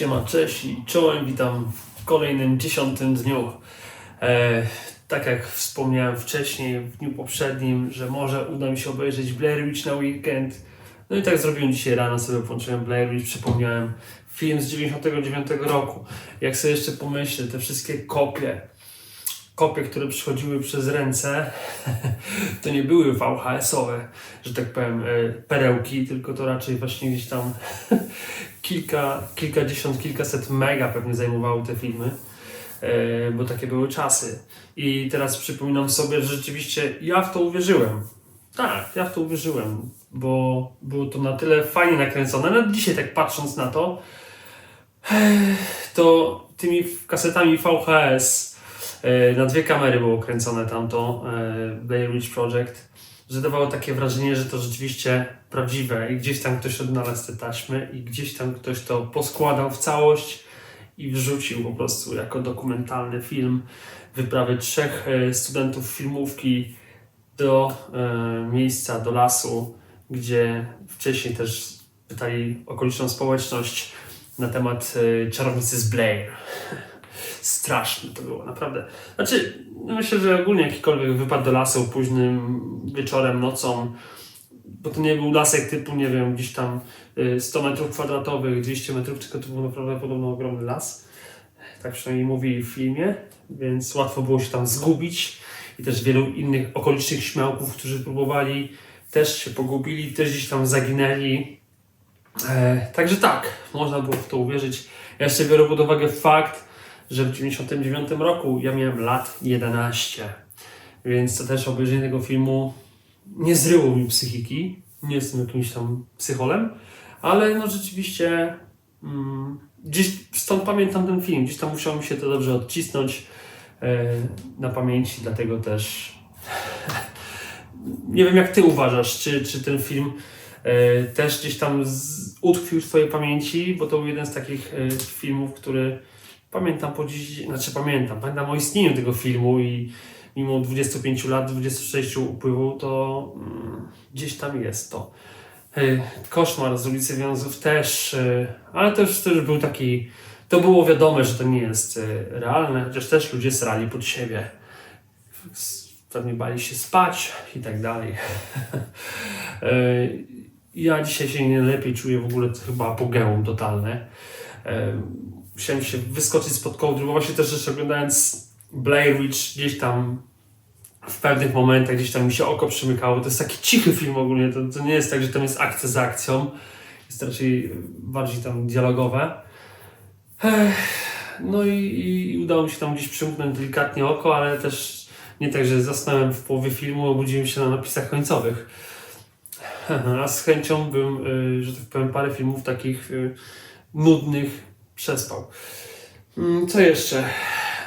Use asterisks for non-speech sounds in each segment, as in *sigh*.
Siema, cześć i czołem, witam w kolejnym dziesiątym dniu. E, tak jak wspomniałem wcześniej, w dniu poprzednim, że może uda mi się obejrzeć Blair Witch na weekend. No i tak zrobiłem dzisiaj rano, sobie włączyłem Blair Witch, przypomniałem film z 99 roku. Jak sobie jeszcze pomyślę, te wszystkie kopie, kopie, które przychodziły przez ręce, *laughs* to nie były VHS-owe, że tak powiem, e, perełki, tylko to raczej właśnie gdzieś tam *laughs* kilka, kilkadziesiąt, kilkaset mega pewnie zajmowały te filmy, e, bo takie były czasy. I teraz przypominam sobie, że rzeczywiście ja w to uwierzyłem. Tak, ja w to uwierzyłem, bo było to na tyle fajnie nakręcone. Nawet dzisiaj tak patrząc na to, to tymi kasetami VHS e, na dwie kamery było kręcone tamto e, Blair Witch Project, że dawało takie wrażenie, że to rzeczywiście prawdziwe i gdzieś tam ktoś odnalazł te taśmy i gdzieś tam ktoś to poskładał w całość i wrzucił po prostu jako dokumentalny film wyprawy trzech e, studentów filmówki do e, miejsca, do lasu, gdzie wcześniej też pytali okoliczną społeczność na temat e, czarownicy z Blair. Straszne to było, naprawdę. Znaczy, myślę, że ogólnie jakikolwiek wypad do lasu późnym wieczorem, nocą, bo to nie był lasek typu, nie wiem, gdzieś tam y, 100 metrów kwadratowych, 200 metrów, tylko to był naprawdę podobno ogromny las. Tak przynajmniej mówi w filmie, więc łatwo było się tam zgubić. I też wielu innych okolicznych śmiałków, którzy próbowali, też się pogubili, też gdzieś tam zaginęli. E, także tak, można było w to uwierzyć. Ja jeszcze biorę pod uwagę fakt, że w 99 roku ja miałem lat 11. Więc to też obejrzenie tego filmu nie zryło mi psychiki. Nie jestem jakimś tam psycholem, ale no rzeczywiście mm, gdzieś stąd pamiętam ten film. Gdzieś tam musiało mi się to dobrze odcisnąć e, na pamięci, dlatego też *laughs* nie wiem jak ty uważasz, czy, czy ten film e, też gdzieś tam z, utkwił w twojej pamięci, bo to był jeden z takich e, filmów, który pamiętam po dziś, znaczy pamiętam, pamiętam o istnieniu tego filmu i mimo 25 lat, 26 upływu, to mm, gdzieś tam jest to. E, Koszmar z ulicy Wiązów też, e, ale też, też był taki, to było wiadome, że to nie jest e, realne, chociaż też ludzie srali pod siebie. Pewnie bali się spać i tak dalej. *laughs* Ja dzisiaj się nie lepiej czuję, w ogóle to chyba apogeum totalne. E, Musiałem się wyskoczyć spod kołdry, bo właśnie też jeszcze oglądając Blair Witch gdzieś tam w pewnych momentach gdzieś tam mi się oko przymykało. To jest taki cichy film ogólnie, to, to nie jest tak, że tam jest akcja za akcją. Jest raczej bardziej tam dialogowe. Ech, no i, i udało mi się tam gdzieś przymknąć delikatnie oko, ale też nie tak, że zasnąłem w połowie filmu, obudziłem się na napisach końcowych. A z chęcią bym, y, że tak powiem, parę filmów takich y, nudnych przespał. Mm, Co jeszcze?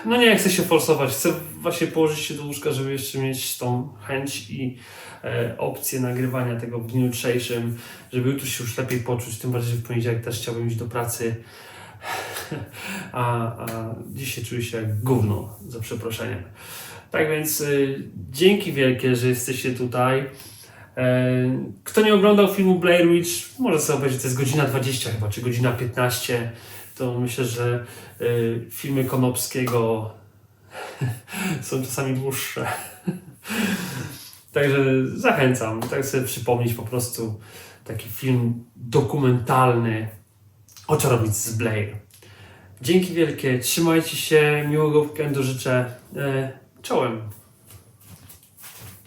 No nie chcę się forsować. Chcę właśnie położyć się do łóżka, żeby jeszcze mieć tą chęć i e, opcję nagrywania tego w dniu jutrzejszym, żeby jutro się już lepiej poczuć. Tym bardziej, w poniedziałek też chciałbym iść do pracy. *laughs* A, a dzisiaj czuję się jak gówno, za przeproszeniem. Tak więc y, dzięki wielkie, że jesteście tutaj. E, Kto nie oglądał filmu Blair Witch, może sobie obejrzeć, to jest godzina 20 chyba, czy godzina 15. To myślę, że y, filmy Konopskiego *laughs* są czasami dłuższe. Także zachęcam, tak sobie przypomnieć po prostu taki film dokumentalny o czarownicy z Blair. Dzięki wielkie, trzymajcie się, miłego weekendu życzę. E, czołem.